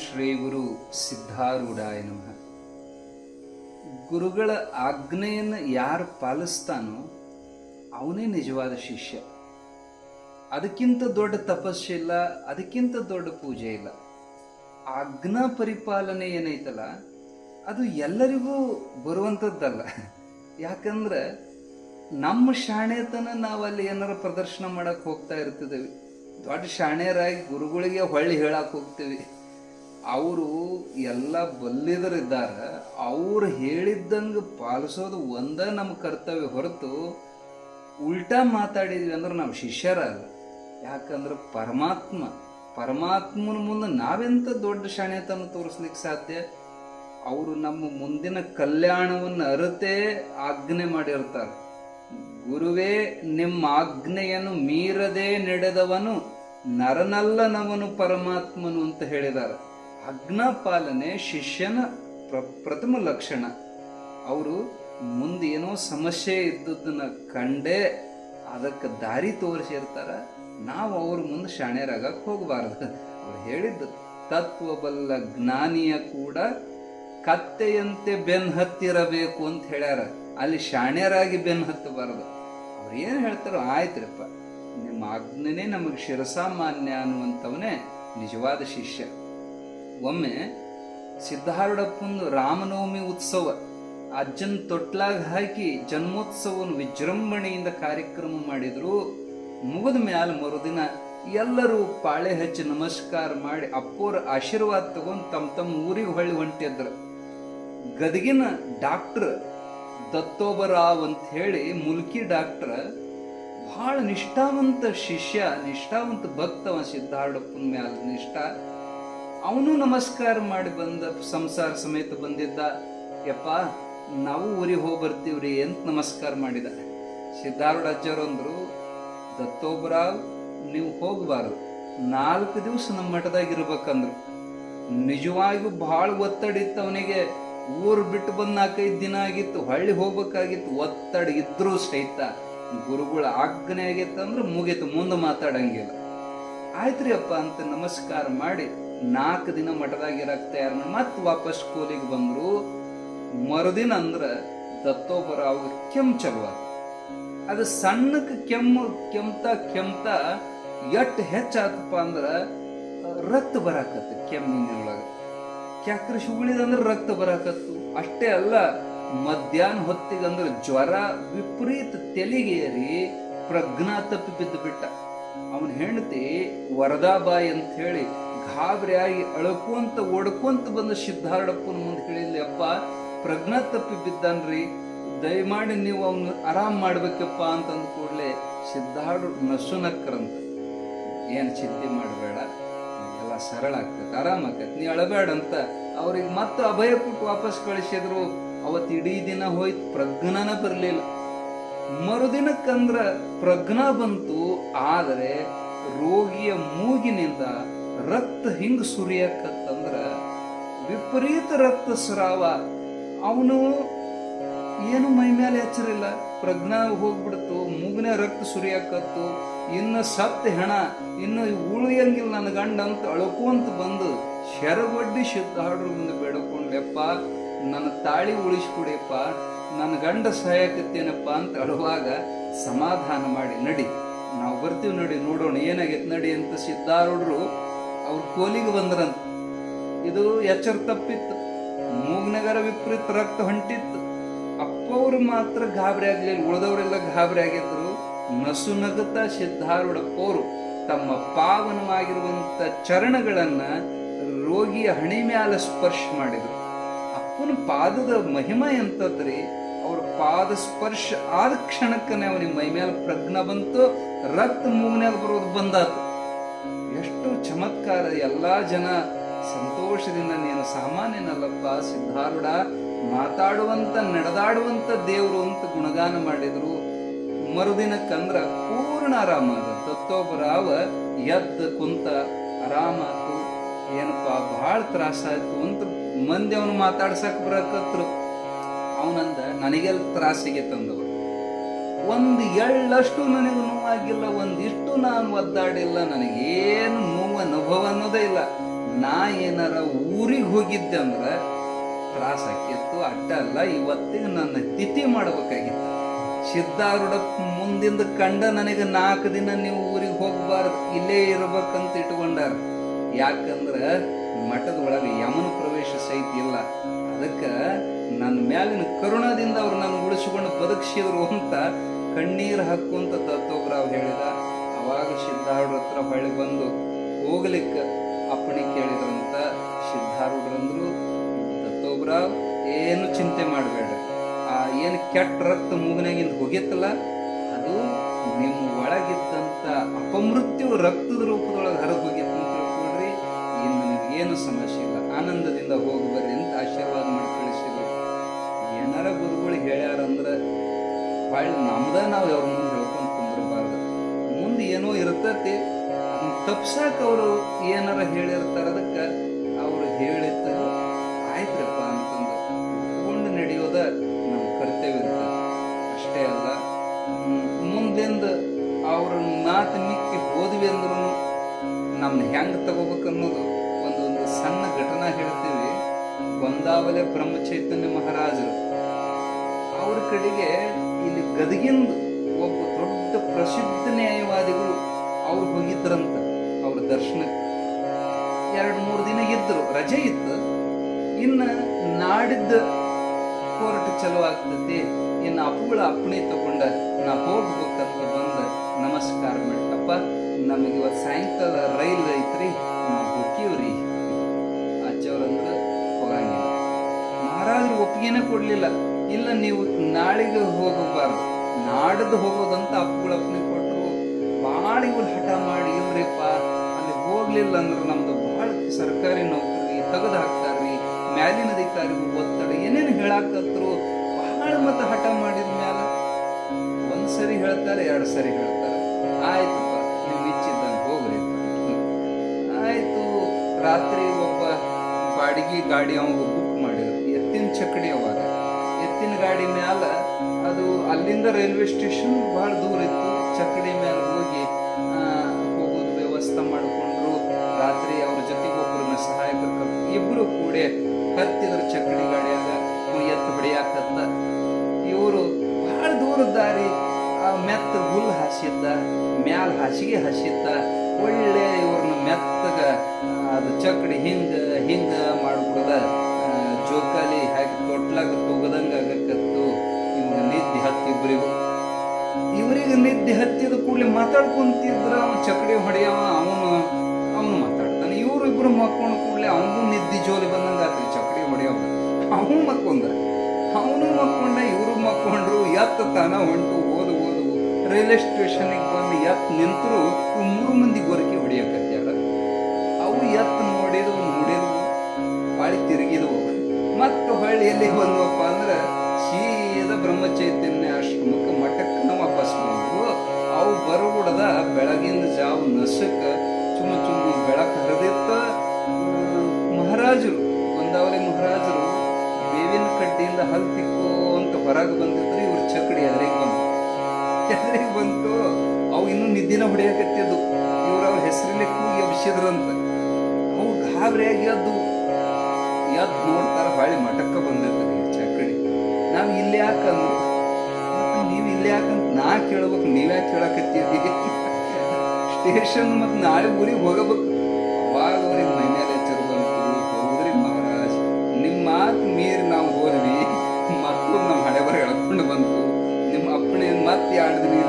ಶ್ರೀ ಗುರು ಸಿದ್ಧಾರೂಢಾಯ ನಮಃ. ಗುರುಗಳ ಆಜ್ಞೆಯನ್ನು ಯಾರು ಪಾಲಿಸ್ತಾನೋ ಅವನೇ ನಿಜವಾದ ಶಿಷ್ಯ. ಅದಕ್ಕಿಂತ ದೊಡ್ಡ ತಪಸ್ಸಿಲ್ಲ ಅದಕ್ಕಿಂತ ದೊಡ್ಡ ಪೂಜೆ ಇಲ್ಲ. ಆಜ್ಞಾ ಪರಿಪಾಲನೆ ಏನೈತಲ್ಲ, ಅದು ಎಲ್ಲರಿಗೂ ಬರುವಂಥದ್ದಲ್ಲ ಯಾಕಂದ್ರೆ ನಮ್ಮ ಶಾಣೆತನ ನಾವಲ್ಲಿ ಏನಾರ ಪ್ರದರ್ಶನ ಮಾಡಕ್ಕೆ ಹೋಗ್ತಾ ಇರ್ತಿದ್ದೀವಿ ದೊಡ್ಡ ಶಾಣೆಯರಾಗಿ ಗುರುಗಳಿಗೆ ಹೊಳ್ಳಿ ಹೇಳಕ್ಕೆ ಹೋಗ್ತೀವಿ. ಅವರು ಎಲ್ಲ ಬಲ್ಲಿದರಿದ್ದಾರೆ. ಅವ್ರು ಹೇಳಿದ್ದಂಗೆ ಪಾಲಿಸೋದು ಒಂದೇ ನಮ್ಮ ಕರ್ತವ್ಯ ಹೊರತು ಉಲ್ಟಾ ಮಾತಾಡಿದ್ವಿ ಅಂದ್ರೆ ನಾವು ಶಿಷ್ಯರಲ್ಲ ಯಾಕಂದ್ರೆ ಪರಮಾತ್ಮ, ಪರಮಾತ್ಮನ ಮುಂದೆ ನಾವೆಂತ ದೊಡ್ಡ ಶಾಣ್ಯತನ ತೋರಿಸ್ಲಿಕ್ಕೆ ಸಾಧ್ಯ? ಅವರು ನಮ್ಮ ಮುಂದಿನ ಕಲ್ಯಾಣವನ್ನು ಅರತೆ ಆಜ್ಞೆ ಮಾಡಿರ್ತಾರೆ. ಗುರುವೇ, ನಿಮ್ಮ ಆಜ್ಞೆಯನ್ನು ಮೀರದೆ ನಡೆದವನು ನರನಲ್ಲನವನು ಪರಮಾತ್ಮನು ಅಂತ ಹೇಳಿದ್ದಾರೆ. ಆಜ್ಞಾ ಪಾಲನೆ ಶಿಷ್ಯನ ಪ್ರ, ಪ್ರಥಮ ಲಕ್ಷಣ. ಅವರು ಮುಂದೆ ಏನೋ ಸಮಸ್ಯೆ ಇದ್ದದನ್ನ ಕಂಡೇ ಅದಕ್ಕೆ ದಾರಿ ತೋರಿಸಿರ್ತಾರ ನಾವು ಅವ್ರ ಮುಂದೆ ಶಾಣ್ಯರಾಗಕ್ಕೆ ಹೋಗಬಾರದು. ಅವ್ರು ಹೇಳಿದ್ದು ತತ್ವಬಲ್ಲ ಜ್ಞಾನಿಯ ಕೂಡ ಕತ್ತೆಯಂತೆ ಬೆನ್ ಹತ್ತಿರಬೇಕು ಅಂತ ಹೇಳ್ಯಾರ. ಅಲ್ಲಿ ಶಾಣ್ಯರಾಗಿ ಬೆನ್ ಹತ್ತಬಾರದು. ಅವ್ರು ಏನು ಹೇಳ್ತಾರೋ ಆಯ್ತ್ರಪ್ಪ. ನಿಮ್ಮ ಆಜ್ಞೆನೇ ನಮಗೆ ಶಿರಸಾಮಾನ್ಯ ಅನ್ನುವಂಥವನೇ ನಿಜವಾದ ಶಿಷ್ಯ. ಒಮ್ಮೆ ಸಿದ್ಧಾರೂಢಪ್ಪಂದು ರಾಮನವಮಿ ಉತ್ಸವ ಅಜ್ಜನ್ ತೊಟ್ಲಾಗ ಹಾಕಿ ಜನ್ಮೋತ್ಸವವನ್ನು ವಿಜೃಂಭಣೆಯಿಂದ ಕಾರ್ಯಕ್ರಮ ಮಾಡಿದ್ರು. ಮುಗಿದ ಮ್ಯಾಲ ಮರುದಿನ ಎಲ್ಲರೂ ಪಾಳೆ ಹಚ್ಚಿ ನಮಸ್ಕಾರ ಮಾಡಿ ಅಪ್ಪೋರ ಆಶೀರ್ವಾದ ತಗೊಂಡು ತಮ್ಮ ತಮ್ಮ ಊರಿಗೆ ಹೊಳ್ಳಿ ಹೊಂಟಿದ್ರು. ಗದಗಿನ ಡಾಕ್ಟರ್ ದತ್ತೋಬರಾವ್ ಅಂತ ಹೇಳಿ ಮುಲ್ಕಿ ಡಾಕ್ಟರ್ ಬಹಳ ನಿಷ್ಠಾವಂತ ಶಿಷ್ಯ, ನಿಷ್ಠಾವಂತ ಭಕ್ತವ ಸಿದ್ಧಾರೂಢಪ್ಪನ ಮ್ಯಾಲ ನಿಷ್ಠ. ಅವನು ನಮಸ್ಕಾರ ಮಾಡಿ ಬಂದ ಸಂಸಾರ ಸಮೇತ ಬಂದಿದ್ದ. ಯಪ್ಪ, ನಾವು ಊರಿಗೆ ಹೋಗಿ ಬರ್ತೀವ್ರಿ ಅಂತ ನಮಸ್ಕಾರ ಮಾಡಿದ ಸಿದ್ಧಾರೂಢ ಅಜ್ಜರು ಅಂದ್ರು, ದತ್ತೋಬರಾವ್, ನೀವು ಹೋಗಬಾರ್ದು. ನಾಲ್ಕು ದಿವಸ ನಮ್ಮ ಮಠದಾಗ ಇರ್ಬೇಕಂದ್ರು. ನಿಜವಾಗಿಯೂ ಬಹಳ ಒತ್ತಡ ಇತ್ತು ಅವನಿಗೆ. ಊರು ಬಿಟ್ಟು ಬಂದು ನಾಲ್ಕೈದು ದಿನ ಆಗಿತ್ತು, ಹಳ್ಳಿ ಹೋಗ್ಬೇಕಾಗಿತ್ತು, ಒತ್ತಡ ಇದ್ರೂ ಸಹಿತ. ಗುರುಗಳ ಆಜ್ಞೆ ಆಗಿತ್ತು ಅಂದ್ರೆ ಮುಗೀತು, ಮುಂದೆ ಮಾತಾಡಂಗಿಲ್ಲ. ರೀ ಅಪ್ಪ, ಅಂತ ನಮಸ್ಕಾರ ಮಾಡಿ ನಾಲ್ಕು ದಿನ ಮಠದಾಗ ಇರಕ್ ತಯಾರ ಮತ್ತೆ ವಾಪಸ್ ಸ್ಕೂಲಿಗೆ ಬಂದ್ರು. ಮರುದಿನ ಅಂದ್ರ ದತ್ತೋಬರ ಅವ್ರ ಕೆಮ್ಮ ಚಲುವ ಅದು ಸಣ್ಣಕ್ಕೆ ಕೆಮ್ಮು, ಕೆಮ್ತ ಕೆಮ್ತ ಎಟ್ ಹೆಚ್ಚಾತಪ್ಪ ಅಂದ್ರ, ರಕ್ತ ಬರಾಕತ್ತ ಕೆಮ್ಮಿನೊಳಗ ಕ್ಯಾಕ್ರ ಉಳಿದಂದ್ರೆ ರಕ್ತ ಬರಾಕತ್ತು. ಅಷ್ಟೇ ಅಲ್ಲ, ಮಧ್ಯಾಹ್ನ ಹೊತ್ತಿಗಂದ್ರೆ ಜ್ವರ, ವಿಪರೀತ ತೆಲಿಗೇರಿ ಪ್ರಜ್ಞಾ ತಪ್ಪಿ ಬಿದ್ದು ಬಿಟ್ಟ ಅವನ ಹೆಂಡತಿ ವರದಾಬಾಯಿ ಅಂತ ಹೇಳಿ ಗಾಬರಿಯಾಗಿ ಅಳ್ಕೊಂತ ಓಡ್ಕೊಂತ ಬಂದ ಸಿದ್ಧಾರಡಪ್ಪನ ಮುಂದೆ ಹೇಳಿದ್ಲಿ, ಅಪ್ಪ, ಪ್ರಜ್ಞಾ ತಪ್ಪಿ ಬಿದ್ದಾನ್ರಿ, ದಯಮಾಡಿ ನೀವು ಅವನು ಆರಾಮ್ ಮಾಡ್ಬೇಕಪ್ಪ ಅಂತಂದ ಕೂಡಲೇ ಸಿದ್ಧಾರೂಢ ನಸುನಕ್ಕರಂತ ಏನು ಚಿಂತೆ ಮಾಡಬೇಡ, ಎಲ್ಲ ಸರಳ ಆಗ್ತದೆ ಆರಾಮ ಆಗ್ತೈತೆ, ನೀ ಅಳಬೇಡ ಅಂತ ಅವ್ರಿಗೆ ಮತ್ತೆ ಅಭಯ ಕೊಟ್ಟು ವಾಪಸ್ ಕಳಿಸಿದ್ರು. ಅವತ್ತು ಇಡೀ ದಿನ ಹೋಯ್ತು, ಪ್ರಜ್ಞಾನ ಬರಲಿಲ್ಲ. ಮರುದಿನಕ್ಕಂದ್ರ ಪ್ರಜ್ಞಾ ಬಂತು, ಆದರೆ ರೋಗಿಯ ಮೂಗಿನಿಂದ ರಕ್ತ ಹಿಂಗ್ ಸುರಿಯಕತ್ತಂದ್ರ ವಿಪರೀತ ರಕ್ತ ಸ್ರಾವ. ಅವನು ಏನು ಮೈ ಮೇಲೆ ಎಚ್ಚರಿಲ್ಲ. ಪ್ರಜ್ಞಾ ಹೋಗ್ಬಿಡ್ತು, ಮೂಗಿನ ರಕ್ತ ಸುರಿಯಕತ್ತು. ಇನ್ನು ಸತ್ತ ಹೆಣ, ಇನ್ನು ಉಳಿಯಂಗಿಲ್ಲ ನನ್ನ ಗಂಡ ಅಂತ ಅಳ್ಕೊಂತ ಬಂದು ಶರಗೊಡ್ಡಿ ಸಿದ್ಧಾಡ್ರ ಮುಂದೆ ಬೇಡ್ಕೊಂಡ್ಲೆಪ್ಪ. ನನ್ನ ತಾಳಿ ಉಳಿಸ್ಕೊಡಿಯಪ್ಪ, ನನ್ನ ಗಂಡ ಸಹಾಯಕತ್ತೇನಪ್ಪ ಅಂತ ಅಳುವಾಗ ಸಮಾಧಾನ ಮಾಡಿ, ನಡಿ, ನಾವು ಬರ್ತೀವಿ ನಡಿ, ನೋಡೋಣ, ಏನಾಗೈತೆ ನಡಿ ಅಂತ ಸಿದ್ಧಾರೂಢರು ಅವ್ರ ಕೋಲಿಗೆ ಬಂದ್ರಂತ. ಇದು ಎಚ್ಚರ ತಪ್ಪಿತ್ತು. ಮೂಗ್ನಗರ ವಿಪರೀತ ರಕ್ತ ಹೊಂಟಿತ್ತು. ಅಪ್ಪವ್ರು ಮಾತ್ರ ಗಾಬರಿ ಆಗ್ಲಿಲ್ಲ ಉಳಿದವರೆಲ್ಲ ಗಾಬರಿ ಆಗಿದ್ರು. ನಸು ನಗುತ್ತಾ ಸಿದ್ಧಾರೂಢಪ್ಪವರು ತಮ್ಮ ಪಾವನವಾಗಿರುವಂಥ ಚರಣಗಳನ್ನು ರೋಗಿಯ ಹಣೆ ಮ್ಯಾಲ ಸ್ಪರ್ಶ ಮಾಡಿದ್ರು. ಅಪ್ಪನ ಪಾದದ ಮಹಿಮೆ ಎಂತದ್ರಿ, ಅವ್ರ ಪಾದ ಸ್ಪರ್ಶ ಆದ ಕ್ಷಣಕ್ಕನೇ ಅವನಿಗೆ ಮೈ ಮೇಲೆ ಪ್ರಜ್ಞ ಬಂತು, ರಕ್ತ ಮೂಗ್ನ್ಯಾಗ ಬರೋದು ಬಂದಾತು. ಎಷ್ಟು ಚಮತ್ಕಾರ ಎಲ್ಲಾ ಜನ ಸಂತೋಷದಿಂದ ನೀನು ಸಾಮಾನ್ಯನಲ್ಲಪ್ಪ, ಸಿದ್ಧಾರೂಢ, ಮಾತಾಡುವಂತ, ನಡೆದಾಡುವಂತ ದೇವರು ಅಂತ ಗುಣಗಾನ ಮಾಡಿದ್ರು. ಮರುದಿನಕ್ಕಂದ್ರ ಪೂರ್ಣ ಆರಾಮ ಅದ ದತ್ತೋಬರಾವ ಎದ್ದ ಕುಂತ ಆರಾಮಾತು ಏನಪ್ಪ ಬಹಳ ತ್ರಾಸಾಯ್ತು ಅಂತ ಮಂದಿ ಅವನು ಮಾತಾಡ್ಸಕ್ ಬರಕತ್ರು. ಅವನಂದ ನನಗೆಲ್ಲ ತ್ರಾಸಿಗೆ ತಂದವ ಒಂದು ಎಳ್ಳಷ್ಟು ನನಗೆ ನೋವಾಗಿಲ್ಲ, ಒಂದಿಷ್ಟು ನಾನು ಒದ್ದಾಡಿಲ್ಲ, ನನಗೇನು ನೋವು ಅನುಭವ ಅನ್ನೋದೇ ಇಲ್ಲ. ನಾ ಏನಾರ ಊರಿಗೆ ಹೋಗಿದ್ದೆ ಅಂದ್ರೆ ತ್ರಾಸ ಆಕಿತ್ತು ಅಟ್ಟ ಅಲ್ಲ, ಇವತ್ತಿಗೆ ನನ್ನ ತಿಥಿ ಮಾಡ್ಬೇಕಾಗಿತ್ತು. ಸಿದ್ಧಾರೂಢ ಮುಂದಿಂದ ಕಂಡ ನನಗೆ ನಾಲ್ಕು ದಿನ ನೀವು ಊರಿಗೆ ಹೋಗ್ಬಾರ್ದು, ಇಲ್ಲೇ ಇರ್ಬೇಕಂತ ಇಟ್ಕೊಂಡಾರ. ಯಾಕಂದ್ರೆ ಮಠದ ಒಳಗೆ ಯಮನ ಪ್ರವೇಶ ಸಹಿತ ಇಲ್ಲ. ಅದಕ್ಕೆ ನನ್ನ ಮ್ಯಾಲಿನ ಕರುಣದಿಂದ ಅವ್ರು ನನ್ನ ಉಳಿಸಿಕೊಂಡು ಬದುಕಿಸಿದ್ರು ಅಂತ ಕಣ್ಣೀರು ಹಾಕುವಂತ ದತ್ತೋಗ್ರಾವ್ ಹೇಳಿದ. ಅವಾಗ ಸಿದ್ಧಾರೂಢ ಹತ್ರ ಬಳಿ ಬಂದು ಹೋಗ್ಲಿಕ್ಕೆ ಅಪ್ಪಣೆ ಕೇಳಿದ್ರಂತ ಸಿದ್ಧಾರೂಢರಂದ್ರು. ದತ್ತೋಗ್ರಾವ್ ಏನು ಚಿಂತೆ ಮಾಡಬೇಡ. ಆ ಏನು ಕೆಟ್ಟ ರಕ್ತ ಮೂಗನಾಗಿಂದ ಹೋಗಿತ್ತಲ್ಲ, ಅದು ನಿಮ್ಮ ಒಳಗಿದ್ದಂತ ಅಪಮೃತ್ಯು ರಕ್ತದ ರೂಪದೊಳಗೆ ಹರಿದು ಹೋಗಿತ್ತು. ನಿಮ್ಗೇನು ಸಮಸ್ಯೆ ಇಲ್ಲ ಆನಂದದಿಂದ ಹೋಗಿ ಬರ್ರಿ ಅಂತ ಆಶೀರ್ವಾದ ಮಾಡಿ ಕಳಿಸಿದ್ರು ಏನಾರ ಗುರುಗಳು ಹೇಳ್ಯಾರಂದ್ರೆ ಭಾಳ ನಮ್ದ ನಾವು ಅವ್ರ ಮುಂದೆ ಹೇಳ್ಕೊಂಡು ಕುಂದಿರಬಾರ್ದು. ಮುಂದೆ ಏನೋ ಇರ್ತತಿ. ತಪ್ಸಾಕ ಅವರು ಏನಾರ ಹೇಳಿರ್ತಾರ ಅದಕ್ಕೆ ಅವರು ಹೇಳಿದ್ದ ಆಯ್ತಪ್ಪ ಅಂತಂದು ಕೊಂಡು ನಡೆಯೋದ ನಮ್ಮ ಕರ್ತವ್ಯ ಇರ್ತದೆ ಅಷ್ಟೇ ಅಲ್ಲ ಮುಂದೆಂದ ಅವ್ರ ಮಾತು ಮಿಕ್ಕಿ ಹೋದ್ವಿ ಅಂದ್ರೂ ನಮ್ಮನ್ನ ಹೆಂಗೆ ತಗೋಬೇಕನ್ನೋದು ಸಣ್ಣ ಘಟನಾ ಹೇಳ್ತೀವಿ ಗೊಂದಾವಲೆ ಬ್ರಹ್ಮಚೈತನ್ಯ ಮಹಾರಾಜರು. ಅವ್ರ ಕಡೆಗೆ ಇಲ್ಲಿ ಗದಗಿಂದ ಒಬ್ಬ ದೊಡ್ಡ ಪ್ರಸಿದ್ಧ ನ್ಯಾಯವಾದಿಗಳು ಅವ್ರು ಹೋಗಿದ್ರಂತ ಅವ್ರ ದರ್ಶನ. ಎರಡು ಮೂರು ದಿನ ಇದ್ರು, ರಜೆ ಇತ್ತು. ಇನ್ನ ನಾಡಿದ್ದ ಕೋರ್ಟ್ ಚಲೋ ಆಗ್ತದೆ. ಇನ್ನು ಅಪ್ಪುಗಳ ಅಪ್ಪಣೆ ತಗೊಂಡ ನಾ ಹೋಗ್ಬೇಕಂತ ಬಂದ ನಮಸ್ಕಾರ ಮಾಡ್ತಪ್ಪ ನಮಗೆ ಇವತ್ತು ಸಾಯಂಕಾಲ ರೈಲ್ ಐತ್ರಿ, ನಾವು ಹೋಗ್ತೀವ್ರಿ. ಮಹಾರಾಜರು ಕೊಡಲಿಲ್ಲ. ಇಲ್ಲ, ನೀವು ನಾಳೆಗೆ ಹೋಗಬಾರ್ದು. ನಾಡದು ಹೋಗೋದಂತ ಅಪ್ಪುಗಳ ಅಪ್ಪಣೆ ಕೊಟ್ಟರು ಭಾಳ ಇವ್ರು ಹಠ ಮಾಡಿ, ಇವ್ರಿಪ್ಪ, ಅಲ್ಲಿ ಹೋಗ್ಲಿಲ್ಲ ಅಂದ್ರೆ ನಮ್ದು ಭಾಳ ಸರ್ಕಾರಿ ನೌಕರಿ, ತೆಗೆದು ಹಾಕ್ತಾರ್ರಿ, ಮ್ಯಾಲಿನ ಅಧಿಕಾರಿ ಒತ್ತಡ, ಏನೇನು ಹೇಳಾಕತ್ರು ಬಹಳ ಮತ್ತೆ ಹಠ ಮಾಡಿದ ಮ್ಯಾಲ. ಒಂದ್ ಸರಿ ಹೇಳ್ತಾರೆ, ಎರಡು ಸರಿ ಹೇಳ್ತಾರೆ. ಆಯ್ತಪ್ಪ, ನೀವು ಇಚ್ಚಿದ್ದಂಗೆ ಹೋಗ್ರಿ. ಆಯ್ತು, ರಾತ್ರಿ ಒಬ್ಬ ಬಾಡಿಗೆ ಗಾಡಿ ಮಾಡಿದ್ರು ಚಕಡಿ ಅವಾಗ ಎತ್ತಿನ ಗಾಡಿ ಮ್ಯಾಲ ಅದು ಅಲ್ಲಿಂದ ರೈಲ್ವೆ ಸ್ಟೇಷನ್ ಬಹಳ ದೂರ ಇತ್ತು. ಚಕಡಿ ಮ್ಯಾಲ ಹೋಗಿ ಹೋಗೋದು ವ್ಯವಸ್ಥೆ ಮಾಡಿಕೊಂಡ್ರು. ರಾತ್ರಿ ಅವ್ರ ಜೊತೆಗೆ ಒಬ್ಬರನ್ನ ಸಹಾಯ ಕರ್ಕೊಂಡು ಇಬ್ರು ಕೂಡೆ ಹತ್ತಿದ್ರ ಚಕಡಿ ಗಾಡಿಯಾಗ. ಎತ್ತು ಹೊಡಿಯಾಕತ್ತ. ಇವರು ಬಹಳ ದಾರಿ, ಆ ಮೆತ್ತ ಹುಲ್ಲು ಹಾಸಿದ್ದ, ಮ್ಯಾಲ ಹಾಸಿಗೆ ಹಾಸಿದ್ದ. ಒಳ್ಳೆ ಇವ್ರನ್ನ ಮೆತ್ತಗ ಅದು ಚಕಡಿ ಹಿಂಗ ಹಿಂಗ ಮಾಡ್ಬಿಡದ. ಜೋಕಾಲಿ ಹಾಕಿ ಕೊಟ್ಲಾಗ ತೊಗದಂಗ ಆಗಕತ್ತು ಇವ್ನ ನಿದ್ದೆ ಹತ್ತಿಬ್ರಿಗೂ ಇವರಿಗೆ ನಿದ್ದೆ ಹತ್ತಿದ ಕೂಡಲೇ ಮಾತಾಡ್ಕೊಂತಿದ್ರ ಅವ ಚಕಡಿ ಹೊಡೆಯವ, ಅವನು ಅವನು ಮಾತಾಡ್ತಾನೆ. ಇವರು ಇಬ್ರು ಮಕ್ಕೊಂಡ ಕೂಡಲೇ ಅವನು ನಿದ್ದೆ ಜೋಲಿ ಬಂದಂಗ ಆತ್ರಿ, ಚಕಡಿ ಹೊಡೆಯವ. ಅವನು ಮಕ್ಕೊಂದ ಅವನು ಮಕ್ಕೊಂಡ, ಇವರು ಮಕ್ಕೊಂಡ್ರು, ಎತ್ತ ತಾನ ಹೊಂಟು, ಓದು ಓದು ರೈಲ್ವೆ ಸ್ಟೇಷನ್ಗೆ ಬಂದು ಎತ್ ನಿಂತರು ಮೂರು ಮಂದಿ ಗೊರಕೆ ಹೊಡಿಯಕತ್ಯಾರ. ಅವು ಎತ್ ನೋಡಿದವು ನೋಡಿದವು ಬಾಳಿ ತಿರುಗಿದವು. ಮತ್ತೆ ಹೊಳ್ಳಿ ಎಲ್ಲಿಗೆ ಬಂದ್ವಪ್ಪ ಅಂದ್ರೆ ಸೀದ ಬ್ರಹ್ಮಚೈತನ್ಯ ಆಶ್ರಮಕ್ಕೆ ಮಠಕ್ಕೆ ನಾವು ವಾಪಸ್ ಬಂದ್ವು. ಅವು ಬರಗುಡದ ಬೆಳಗಿನ ಜಾವ ನಸಕ್ಕ ಚುಮ್ಮ ಚುಮ್ಮ ಬೆಳಕು ಹರಿದಿತ್ತ. ಮಹಾರಾಜರು ಒಂದಾವಲಿ ಮಹಾರಾಜರು ಬೇವಿನ ಕಡ್ಡಿಯಿಂದ ಹಲ್ ತಿಕ್ಕೋ ಅಂತ ಹೊರಗೆ ಬಂದಿದ್ರು. ಇವ್ರ ಚಕಡಿ ಎದುರಿಗೆ ಬಂತು ಎದುರಿಗೆ ಬಂತು. ಅವು ಇನ್ನೂ ನಿದ್ದಿನ ಹೊಡೆಯಕತ್ತಿದ್ದು ಇವ್ರು ಅವ್ರ ಹೆಸರಲ್ಲಿ ಕೂಗಿ ಎಬ್ಸಿದ್ರಂತ ಅವು ಗಾಬರಿಯಾಗಿ ಎದ್ದು ಯಾಕೆ ನೋಡ್ತಾರ ಹೊಳ್ಳಿ ಮಠಕ್ಕೆ ಬಂದಿರ್ತದೆ ಚಕ್ಕಡಿ ನಾನು ಇಲ್ಲಿ ಯಾಕೆ ನೀವು ಇಲ್ಲಿ ಯಾಕಂತ ನಾ ಕೇಳ್ಬೇಕು ನೀವ್ಯಾಕೆ ಕೇಳಕತ್ತೀರಿ? ಸ್ಟೇಷನ್ ಮತ್ತು ನಾಳೆ ಊರಿಗೆ ಹೋಗಬೇಕು. ಭಾಳ ಊರಿಗೆ ಮೈ ಮೇಲೆ ಎಚ್ಚರ ಬಂತು ಹೌದ್ರಿ ಮಹಾರಾಜ್ ನಿಮ್ಮ ಮಾತು ಮೀರಿ ನಾವು ಹೋದ್ವಿ. ಮಕ್ಕಳು ನಮ್ಮ ಹಣೆ ಬರ ಎಳ್ಕೊಂಡು ಬಂತು ನಿಮ್ಮ ಅಪ್ಪಣೆ ಮತ್ತೆ ಎರಡು ದಿನ